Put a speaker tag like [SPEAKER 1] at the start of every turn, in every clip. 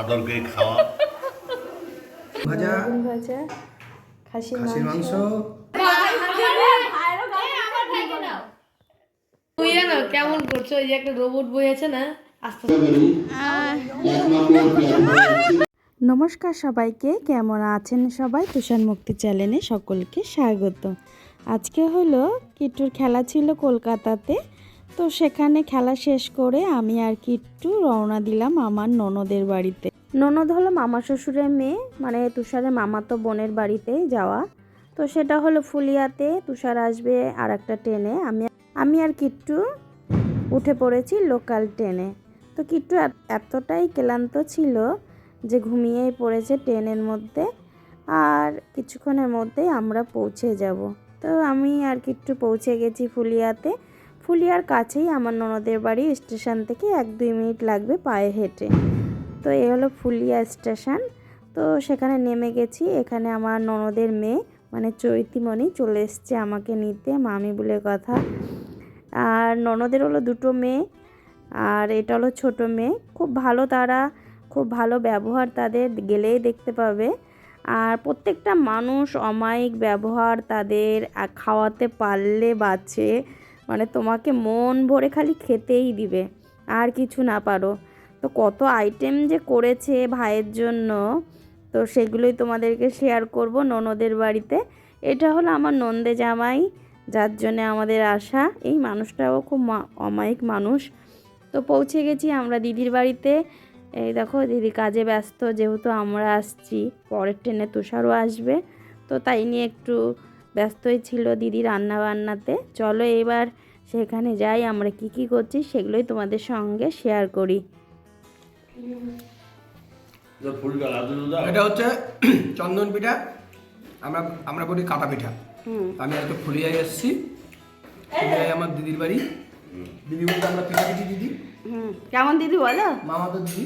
[SPEAKER 1] আদর করে খাওয়া।
[SPEAKER 2] ভাজা।
[SPEAKER 3] ভাজা খাসির মাংস।
[SPEAKER 2] মাংস।
[SPEAKER 4] তুই জানো কেমন করছ? ওই যে একটা রোবট বই আছে না? আস্তে
[SPEAKER 3] নমস্কার সবাইকে কেমন আছেন সবাই? তুষার মুক্তি চ্যানেলে সকলকে স্বাগত। আজকে হলো কিটুর খেলা ছিল কলকাতাতে। তো সেখানে খেলা শেষ করে আমি আর কি একটু রওনা দিলাম আমার ননদের বাড়িতে। ননদ হলো মামা শ্বশুরের মেয়ে মানে তুষারের মামাতো বোনের বাড়িতে যাওয়া। তো সেটা হলো ফুলিয়াতে তুষার আসবে আর একটা ট্রেনে। আমি আমি আর কিট্টু উঠে পড়েছি লোকাল ট্রেনে। তো কিট্টু এতটাই ক্লান্ত ছিল যে ঘুমিয়েই পড়েছে ট্রেনের মধ্যে আর কিছুক্ষণের মধ্যেই আমরা পৌঁছে যাব। তো আমি আর কিট্টু পৌঁছে গেছি ফুলিয়াতে। ফুলিয়ার কাছেই আমার ননদের বাড়ি, স্টেশন থেকে এক দুই মিনিট লাগবে পায়ে হেঁটে। তো এ হলো ফুলিয়া স্টেশন। তো সেখানে নেমে গেছি। এখানে আমার ননদের মেয়ে মানে চৈতিমণি, চলে এসছে আমাকে নিতে, মামি বলে কথা। আর ননদের হলো দুটো মেয়ে, আর এটা হলো ছোট মেয়ে। খুব ভালো তারা, খুব ভালো ব্যবহার তাদের, গেলেই দেখতে পাবে। আর প্রত্যেকটা মানুষ অমায়িক ব্যবহার তাদের খাওয়াতে পারলে বাঁচে। মানে তোমাকে মন ভরে খালি খেতেই দিবে, আর কিছু না পারো। তো কত আইটেম যে করেছে ভাইয়ের জন্য, তো সেগুলোই তোমাদেরকে শেয়ার করব ননদের বাড়িতে। এটা হলো আমার নন্দে জামাই, যার জন্যে আমাদের আশা। এই মানুষটাও খুব অমায়িক মানুষ। তো পৌঁছে গেছি আমরা দিদির বাড়িতে। এই দেখো, দিদি কাজে ব্যস্ত, যেহেতু আমরা আসছি, পরের ট্রেনে তুষারও আসবে। তো তাই নিয়ে একটু ব্যস্তই ছিল দিদি রান্না বান্নাতে চলো এবার সেখানে যাই আমরা কি কি করছি সেগুলোই তোমাদের সঙ্গে শেয়ার করি।
[SPEAKER 2] এটা হচ্ছে চন্দন পিঠা আমরা আমরা বলি কাটা পিঠা। আমি আজকে ফুলিয়ায় এসেছি ফুলিয়ায় আমার দিদির বাড়ি। দিদি বলতে আমরা পিঠা পিঠি দিদি।
[SPEAKER 3] কেমন দিদি বলো?
[SPEAKER 2] মামা তো দিদি।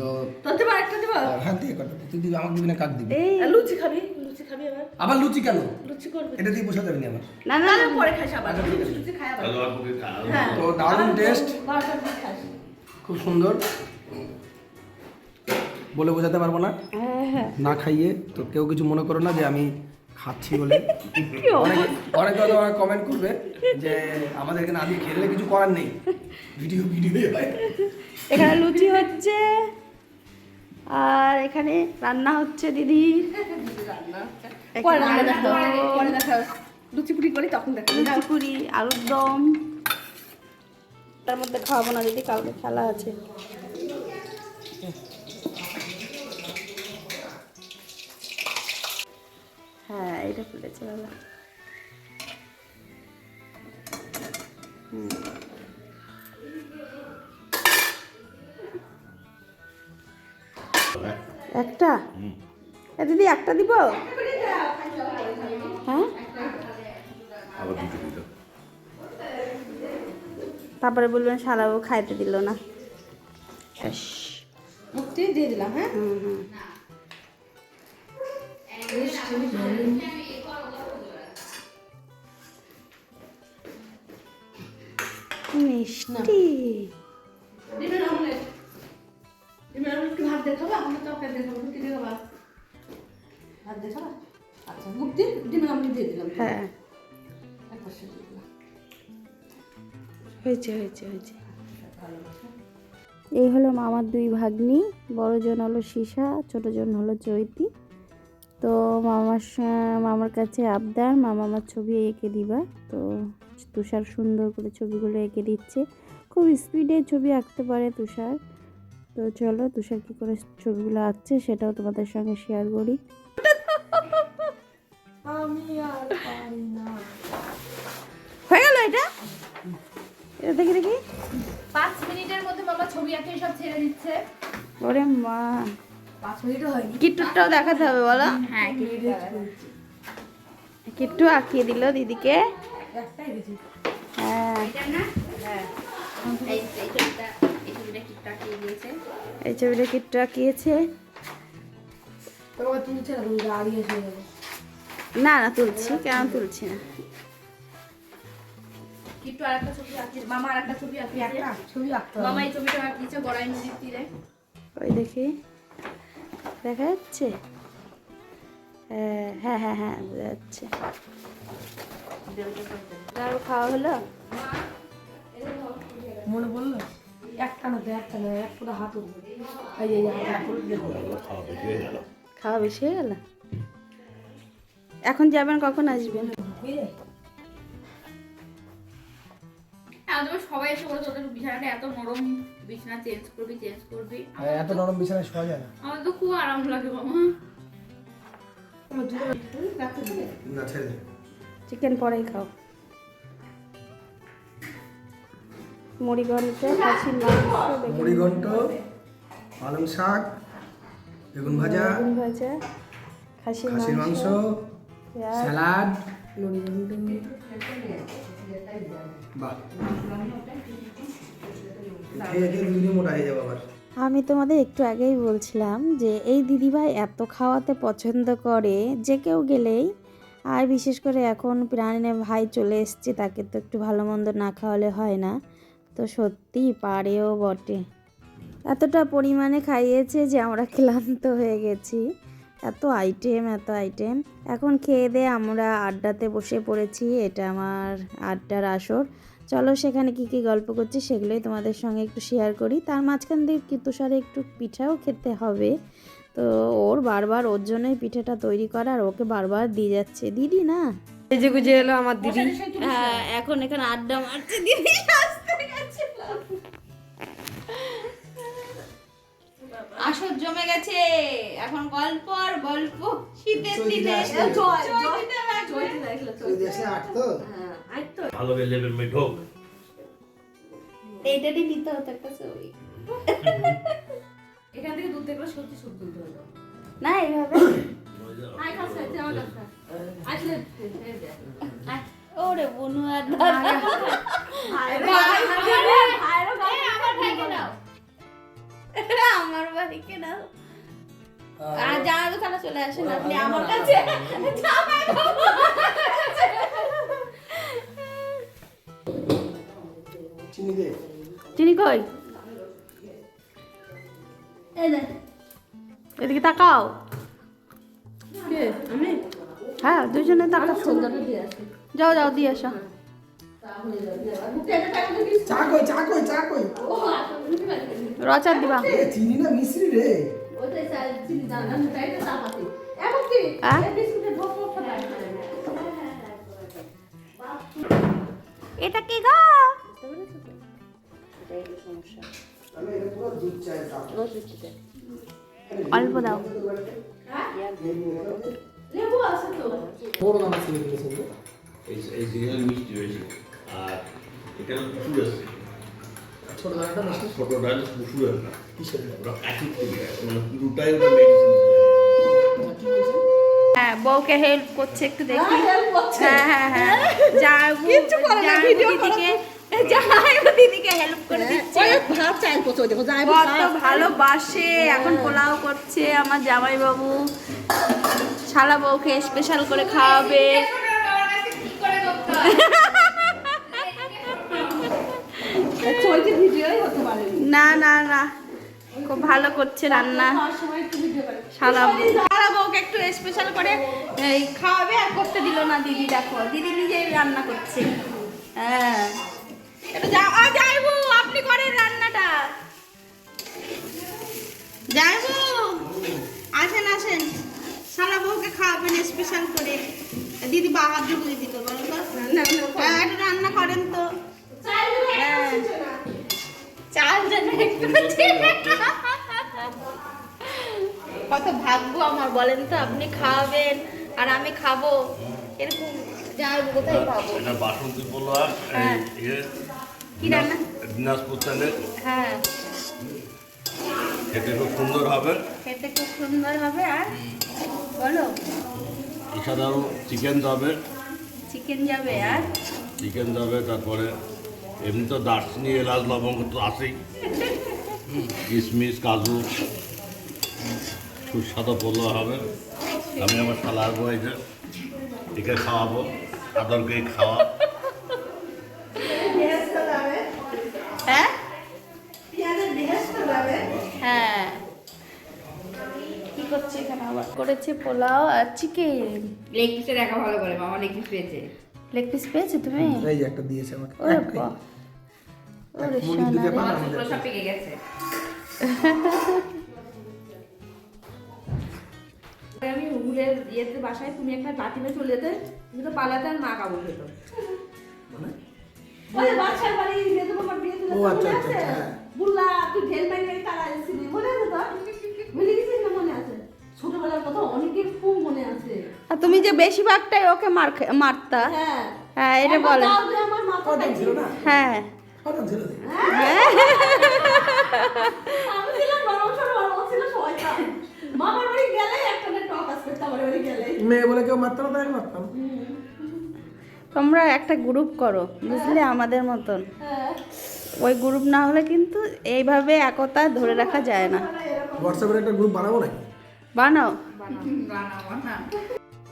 [SPEAKER 2] তো
[SPEAKER 4] তোর দেবো একটা দেবো?
[SPEAKER 2] হ্যাঁ দিয়ে কটা দিবি। আমাকে দিবি না কাক দিবি?
[SPEAKER 4] লুচি খাবি? লুচি খাবি এবার?
[SPEAKER 2] আবার লুচি কেন?
[SPEAKER 4] লুচি করবে।
[SPEAKER 2] এটা দিয়ে বসে যাবি না আমার
[SPEAKER 3] না না। না,
[SPEAKER 4] পরে খাস আবার। লুচি খাই আবার।
[SPEAKER 1] খাও
[SPEAKER 4] হ্যাঁ।
[SPEAKER 2] তো দারুণ টেস্ট খুব সুন্দর। বলে বোঝাতে পারব না?
[SPEAKER 3] হ্যাঁ হ্যাঁ।
[SPEAKER 2] না খাইয়ে তো কেউ কিছু মনে করো না যে আমি খাচ্ছি বলে। অনেকে অনেকে হয়তো কমেন্ট করবে যে আমাদেরকে না দিয়ে খেললে কিছু করার নেই। ভিডিও ভিডিও
[SPEAKER 3] এখানে লুচি হচ্ছে। আর এখানে রান্না হচ্ছে দিদি
[SPEAKER 4] পরে রান্না দেখা হবে, পরে দেখা হবে। লুচি পুরি করি তখন দেখা হবে।
[SPEAKER 3] লুচি পুরি আলুর দম তার মধ্যে খাওয়াবো না দিদি কালকে খেলা আছে হ্যাঁ এটা ফুলেছে বাবা হুম। একটা? দিদি একটা দিব? হ্যাঁ? তারপরে বলবেন শালাবু খাইতে দিল না। ব্যাস।
[SPEAKER 4] দিয়ে দিলাম হ্যাঁ?
[SPEAKER 3] হুম হুম। মিষ্টি।
[SPEAKER 4] তরকারি ভাত আচ্ছা মুক্তি ডিমের অমলেট দিয়ে দিলাম।
[SPEAKER 3] হ্যাঁ। হয়েছে হয়েছে হয়েছে। এই হলো মামার দুই ভাগ্নি বড়জন হলো সীসা ছোটজন হলো চৈতি। তো মামার মামার কাছে আবদার মামা আমার ছবি এঁকে দিবা। তো তুষার সুন্দর করে ছবিগুলো এঁকে দিচ্ছে। খুব স্পিডে ছবি আঁকতে পারে তুষার। তো চলো তুষার কী করে ছবিগুলো আঁকছে সেটাও তোমাদের সঙ্গে শেয়ার করি। হয়ে গেল এটা? এটা দেখি দেখি।
[SPEAKER 5] পাঁচ মিনিটের মধ্যে মামা ছবি আঁকে সব ছেড়ে দিচ্ছে।
[SPEAKER 3] ওরে মা।
[SPEAKER 4] পাঁচ মিনিটও হয়নি।
[SPEAKER 3] কিট্টুটাও দেখাতে হবে বলো।
[SPEAKER 5] হ্যাঁ
[SPEAKER 3] কিট্টু আঁকিয়ে দিল দিদিকে। হ্যাঁ।
[SPEAKER 5] এই ছবিটা
[SPEAKER 4] তোমার তুলছে না
[SPEAKER 3] না না তুলছি। কেন তুলছি না?
[SPEAKER 5] কিট্টু আরেকটা ছবি আঁকিয়ে মামা আরেকটা ছবি আঁকিয়েছে
[SPEAKER 4] একটা ছবি আঁকতে
[SPEAKER 5] মামা এই ছবিটা আঁকিয়েছে গড়াই নদীর তীরে।
[SPEAKER 3] ওই দেখি। দেখা যাচ্ছে? হ্যাঁ হ্যাঁ হ্যাঁ হ্যাঁ বোঝা যাচ্ছে। খাওয়া হলো?
[SPEAKER 4] মনে পড়ল? একটা না একটা না এক পুরো হাত উঠবে। এই যে
[SPEAKER 1] খাওয়া বেশি হয়ে গেল?
[SPEAKER 3] এখন যাবেন কখন আসবেন?
[SPEAKER 5] সবাই এসে বলে তোদের বিছানাটা এত নরম বিছানা চেঞ্জ করবি চেঞ্জ করবি।
[SPEAKER 2] হ্যাঁ, এত নরম বিছানায় শোয়া যায় না।
[SPEAKER 5] আমার তো খুব আরাম লাগে মামা।
[SPEAKER 3] চিকেন পরেই খাও। মুড়িঘণ্ট খাসির মাংস
[SPEAKER 2] মুড়িঘণ্ট পালং শাক বেগুন ভাজা
[SPEAKER 3] বেগুন ভাজা খাসির
[SPEAKER 2] খাসির
[SPEAKER 3] মাংস
[SPEAKER 2] স্যালাড। বাহ। খেয়ে খেয়ে দুদিনে মোটা হয়ে যাব আবার।
[SPEAKER 3] আমি তোমাদের একটু আগেই বলছিলাম যে এই দিদিভাই এত খাওয়াতে পছন্দ করে যে কেউ গেলেই আর বিশেষ করে এখন প্রাণে ভাই চলে এসছে তাকে তো একটু ভালো মন্দ না খাওয়ালে হয় না। তো সত্যি পারেও বটে। এতটা পরিমাণে খাইয়েছে যে আমরা ক্লান্ত হয়ে গেছি। এত আইটেম এত আইটেম এখন খেয়ে দিয়ে আমরা আড্ডাতে বসে পড়েছি এটা আমার আড্ডার আসর। চলো সেখানে কি কি গল্প করছি সেগুলোই তোমাদের সঙ্গে একটু শেয়ার করি। তার মাঝখান দিয়ে কি তুষারে একটু পিঠাও খেতে হবে। তো ওর বারবার ওর জন্যই পিঠাটা তৈরি করা আর ওকে বারবার দিয়ে যাচ্ছে। দিদি না?
[SPEAKER 4] এই যে গুজে এলো আমার দিদি।
[SPEAKER 3] হ্যাঁ এখন এখানে আড্ডা মারছে দিদি। আসর জমে গেছে এখন গল্প আর গল্প শীতের দিনে
[SPEAKER 1] ভালো লেভেল মে ঢোক
[SPEAKER 3] এইটারই নিতে হতো একটা ছবি
[SPEAKER 5] এখান থেকে দুধ দেখলে সত্যি সব দুধ হলো
[SPEAKER 3] না এইভাবে
[SPEAKER 5] আয় কাছে আসলে।
[SPEAKER 3] ওরে বনু আর দাদা
[SPEAKER 5] এই, আমার ভাইকে দাও
[SPEAKER 3] আমার বাড়িকে আর জামা দোকানে চলে আসেন আপনি আমার কাছে জামা
[SPEAKER 2] চিনি দে।
[SPEAKER 3] চিনি কই? এদিকে তাকাও।
[SPEAKER 4] আমি?
[SPEAKER 3] হ্যাঁ দুজনে
[SPEAKER 4] আসি।
[SPEAKER 3] যাও যাও দিয়ে আসো।
[SPEAKER 2] চা কই চা কই চা কই?
[SPEAKER 3] রচার দিবা।
[SPEAKER 2] চিনি না মিশ্রি রে।
[SPEAKER 4] ওটাই চাই চিনি জানা না তাই তো চাপাতি এমন কি?
[SPEAKER 3] হ্যাঁ?
[SPEAKER 4] এই বিস্কুটের ঢোক ঢোক খাবার
[SPEAKER 3] এটা কি গো? অল্প দাও।
[SPEAKER 4] লেবু আছে তো।
[SPEAKER 1] এই এই মিষ্টি হয়েছে। আর এটা আছে।
[SPEAKER 2] ছোট দানাটা মিষ্টি
[SPEAKER 1] ছোট ডাল না
[SPEAKER 2] কিসের
[SPEAKER 1] থেকে মানে ওটা মেডিসিন
[SPEAKER 3] হ্যাঁ বউকে হেল্প করছে একটু দেখি। হ্যাঁ হ্যাঁ হ্যাঁ। যাইবু যাইবু দিদিকে দিদিকে হেল্প করে দিচ্ছে।
[SPEAKER 4] ভাত চাল পচো দেখো
[SPEAKER 3] কত ভালোবাসে। এখন পোলাও করছে আমার জামাই বাবু শালা বউকে স্পেশাল করে খাওয়াবে। না না না। খুব ভালো করছে রান্না।
[SPEAKER 4] সারা
[SPEAKER 3] শালা বউকে একটু স্পেশাল করে, এই খাওয়াবে আর করতে দিল না দিদি, দেখো। দিদি নিজেই রান্না করছে। হ্যাঁ। এটা যাইবু আপনি করেন রান্নাটা। যাইবু আসেন আসেন। সারা বউকে খাওয়াবেন স্পেশাল করে। দিদি জন্য দিদি তো বলো তো হ্যাঁ, একটু রান্না করেন তো হ্যাঁ। চাল যেন একটু কত ভাগ্য আমার বলেন তো আপনি খাওয়াবেন আর আমি খাব। এরকম যাই কোথায় পাবো?
[SPEAKER 1] এটা বাসন্তী পোলা
[SPEAKER 3] হ্যাঁ।
[SPEAKER 1] ইয়ে
[SPEAKER 3] কি রান্না
[SPEAKER 1] দিনাজপুর চালের
[SPEAKER 3] হ্যাঁ।
[SPEAKER 1] খেতে খুব সুন্দর হবে।
[SPEAKER 3] খেতে খুব সুন্দর হবে আর বলো।
[SPEAKER 1] এছাড়াও চিকেন যাবে।
[SPEAKER 3] চিকেন যাবে আর?
[SPEAKER 1] চিকেন যাবে তারপরে এমনি তো দার্শিনি এলাচ লবঙ্গ তো আছেই। কিশমিশ কাজু সুস্বাদু পোলো হবে। আমি আমার শালার বইকে একে খাওয়াবো আদরকে খাওয়া।
[SPEAKER 3] হ্যাঁ? হ্যাঁ। এখানে আবার? করেছে পোলাও আর চিকেন।
[SPEAKER 5] লেগ পিসটা দেখা ভালো করে মামা লেগ পিস পেয়েছে।
[SPEAKER 3] লেগ পিস পেয়েছে তুমি?
[SPEAKER 2] এই যে একটা দিয়েছে আমাকে।
[SPEAKER 5] আমি উগুলের ইয়েতে বাসায় তুমি একটা লাঠিমে চলে যেতে তুমি তো পালাতে আর মা কাবুল হতো
[SPEAKER 4] ওই বাচ্চার বাড়ি যেতে বাবার বিয়ে দিলে
[SPEAKER 2] ও,
[SPEAKER 4] মনে
[SPEAKER 2] আচ্ছা,
[SPEAKER 4] আছে?
[SPEAKER 2] আচ্ছা, হ্যাঁ।
[SPEAKER 4] মনে মনে মনে
[SPEAKER 3] তুমি যে বেশিরভাগটাই ওকে মার মারতা।
[SPEAKER 4] হ্যাঁ।
[SPEAKER 3] হ্যাঁ এটা বলে হ্যাঁ।
[SPEAKER 2] কদম ছিল তো?
[SPEAKER 4] আমি ছিলাম বড় ছোট বড় ছিল শয়তান মামার বাড়ি গেলে একটা টক আসবে আমার বাড়ি গেলে
[SPEAKER 2] মেয়ে বলে কেউ মারতাম তাই মারতাম।
[SPEAKER 3] তোমরা একটা গ্রুপ করো বুঝলে? আমাদের মতন।
[SPEAKER 4] হ্যাঁ।
[SPEAKER 3] ওই গ্রুপ না হলে কিন্তু এইভাবে একতা ধরে রাখা যায় না।
[SPEAKER 2] হোয়াটসঅ্যাপের একটা গ্রুপ বানাবো নাকি?
[SPEAKER 3] বানাও।
[SPEAKER 5] বানা বানা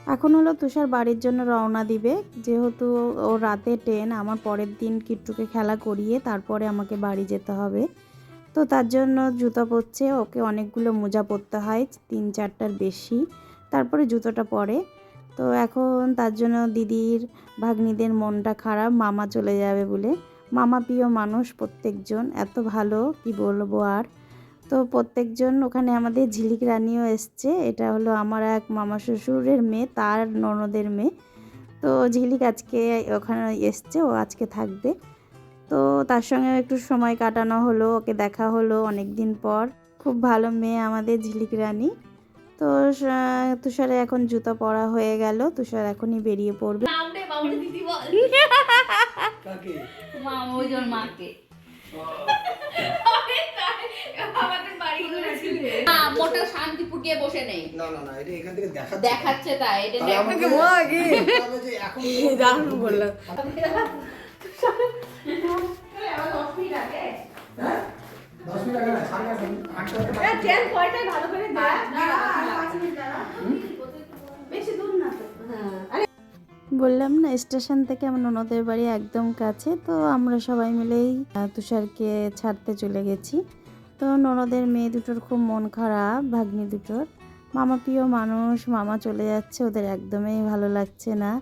[SPEAKER 3] এখন হলো তুষার বাড়ির জন্য রওনা দিবে। যেহেতু ও রাতে ট্রেন আমার পরের দিন কিট্টুকে খেলা করিয়ে তারপরে আমাকে বাড়ি যেতে হবে। তো তার জন্য জুতো পরছে, ওকে অনেকগুলো মোজা পরতে হয়, তিন চারটার বেশি। তারপরে জুতোটা পরে। তো এখন তার জন্য দিদির, ভাগ্নিদের মনটা খারাপ, মামা চলে যাবে বলে। মামা প্রিয় মানুষ প্রত্যেকজন, এত ভালো, কি বলব আর? তো প্রত্যেকজন ওখানে আমাদের ঝিলিক রানীও এসছে। এটা হলো আমার এক মামা শ্বশুরের মেয়ে তার ননদের মেয়ে। তো ঝিলিক আজকে ওখানে এসছে ও আজকে থাকবে। তো তার সঙ্গে একটু সময় কাটানো হলো ওকে দেখা হলো অনেক দিন পর। খুব ভালো মেয়ে আমাদের ঝিলিক রানী। তো তুষারে এখন জুতো পরা হয়ে গেল তুষার এখনই বেরিয়ে পড়বে।
[SPEAKER 5] নাম দে মামুনি দিদি বল।
[SPEAKER 2] কাকে?
[SPEAKER 5] মামা ওই মাকে। আমাদের বাড়ি না মোটা শান্তিপুর গিয়ে বসে নেই।
[SPEAKER 2] না না না এটা এখান থেকে দেখা
[SPEAKER 5] দেখাচ্ছে তাই এটা
[SPEAKER 2] এখন
[SPEAKER 3] দারুণ বললাম
[SPEAKER 2] হ্যাঁ আগে না
[SPEAKER 4] ভালো করে। বেশি দূর হ্যাঁ
[SPEAKER 3] বললাম না স্টেশন থেকে আমার ননদের বাড়ি একদম কাছে তো আমরা সবাই মিলেই তুষারকে ছাড়তে চলে গেছি। তো ননদের মেয়ে দুটোর খুব মন খারাপ, ভাগ্নি দুটোর। মামা প্রিয় মানুষ, মামা চলে যাচ্ছে, ওদের একদমই ভালো লাগছে না।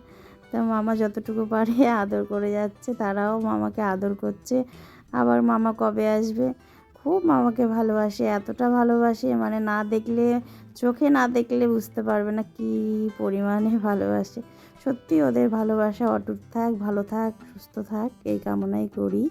[SPEAKER 3] তো মামা যতটুকু পারে আদর করে যাচ্ছে, তারাও মামাকে আদর করছে। আবার মামা কবে আসবে? খুব মামাকে ভালোবাসে, এতটা ভালোবাসে মানে না দেখলে, চোখে না দেখলে বুঝতে পারবে না কি পরিমাণে ভালোবাসে। সত্যি ওদের ভালোবাসা অটুট থাক, ভালো থাক, সুস্থ থাক, এই কামনাই করি।